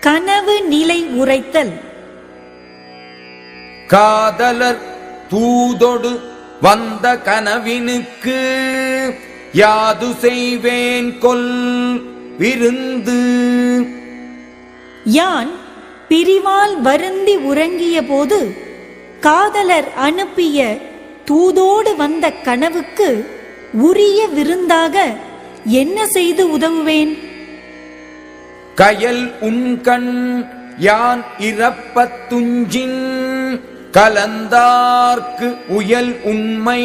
கனவு நிலை உரைத்தல். காதலர் தூதொடு வந்த கனவினுக்கு யாது செய்வேன் கொல் விருந்து. யான் பிரிவால் வருந்தி உறங்கிய போது காதலர் அனுப்பிய தூதோடு வந்த கனவுக்கு உரிய விருந்தாக என்ன செய்து உதவுவேன்? கயல் உண்கண் யான் இறப்பத் துஞ்சின் கலந்தார்க்கு உயல் உண்மை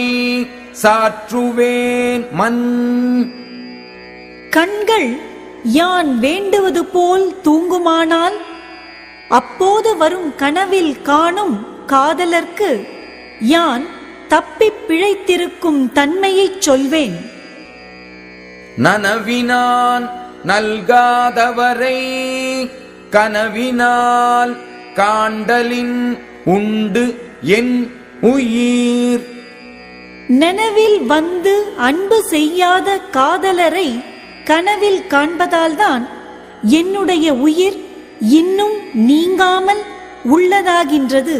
சாற்றுவேன் மண். கண்கள் யான் வேண்டுவது போல் தூங்குமானால் அப்போது வரும் கனவில் காணும் காதலர்க்கு யான் தப்பிப் பிழைத்திருக்கும் தன்மையைச் சொல்வேன். நனவினான் நல்காதவரை கனவினால் காண்டலின் உண்டு என் உயிர். நனவில் வந்து அன்பு செய்யாத காதலரை கனவில் காண்பதால்தான் என்னுடைய உயிர் இன்னும் நீங்காமல் உள்ளதாகின்றது.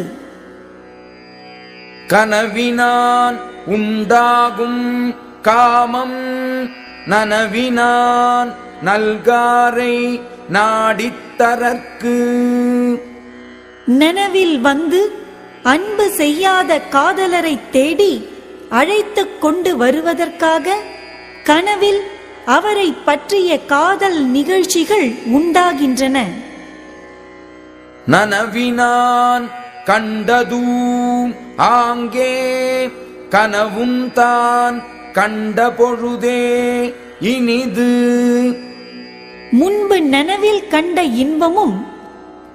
கனவினான் உண்டாகும் காமம் நனவினான் நல்காரை நாடித்தரற்கு. நனவில் வந்து அன்பு செய்யாத காதலரை தேடி அழைத்துக் கொண்டு வருவதற்காக கனவில் அவரை பற்றிய காதல் நிகழ்ச்சிகள் உண்டாகின்றன. நனவினான் கண்டதூம் ஆங்கே கனவும் தான் கண்ட பொழுதே இனிது. முன்பு நனவில் கண்ட இன்பமும்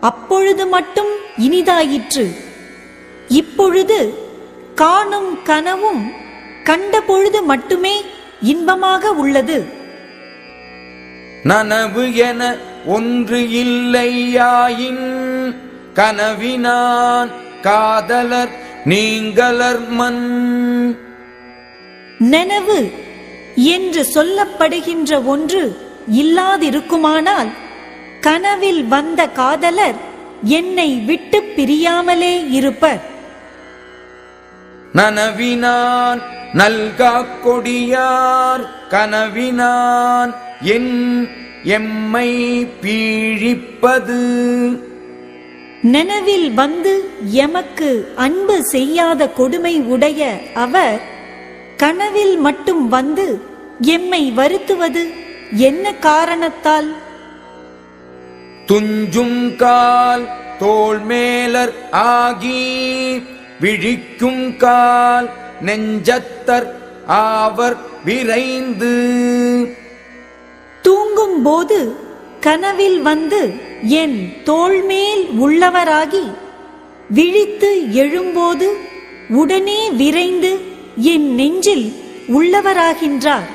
அப்பொழுது மட்டும் இனிதாயிற்று. இப்பொழுது காணும் கனவும் கண்ட பொழுது மட்டுமே இன்பமாக உள்ளது. நனவு என ஒன்று இல்லையாயின் கனவினான் காதலர் நீங்களர் மண் நனவு என்று சொல்லப்படுகின்ற ஒன்று இல்லாதிருக்குமானால் கனவில் வந்த காதலர் என்னை விட்டு பிரியாமலே இருப்பர். நனவினான் நல்கா கொடியார் கனவினான் என் எம்மை பீழிப்பது. நனவில் வந்து எமக்கு அன்பு செய்யாத கொடுமை உடைய அவர் கனவில் மட்டும் வந்து எம்மை வருத்துவது என்ன காரணத்தால்? துஞ்சும் கால் தோள் மேலர் ஆகி விழிக்கும் கால் நெஞ்சத்தர் ஆவர் விரைந்து. தூங்கும் போது கனவில் வந்து என் தோள்மேல் உள்ளவராகி விழித்து எழும்போது உடனே விரைந்து என் நெஞ்சில் உள்ளவராகின்றார்.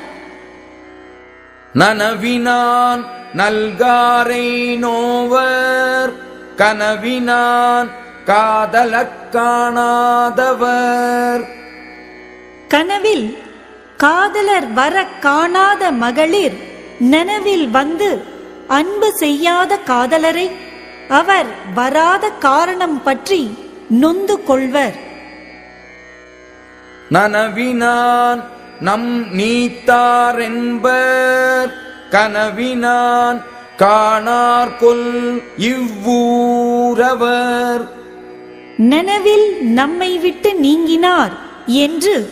நனவினான் நல்காரை நோவர் கனவினான் காதலக் காணாதவர். கனவில் காதலர் வர காணாத மகளிர் நனவில் வந்து அன்பு செய்யாத காதலரை அவர் வராத காரணம் பற்றி நொந்து கொள்வர். நனவினான் நம் நீத்தாரென்பர் கனவினான் காணார்கொல் இவ்வூரவர். நனவில் நம்மை விட்டு நீங்கினார் என்று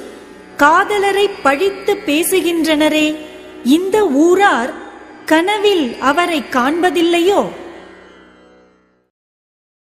காதலரை பழித்து பேசுகின்றனரே இந்த ஊரார் கனவில் அவரை காண்பதில்லையோ?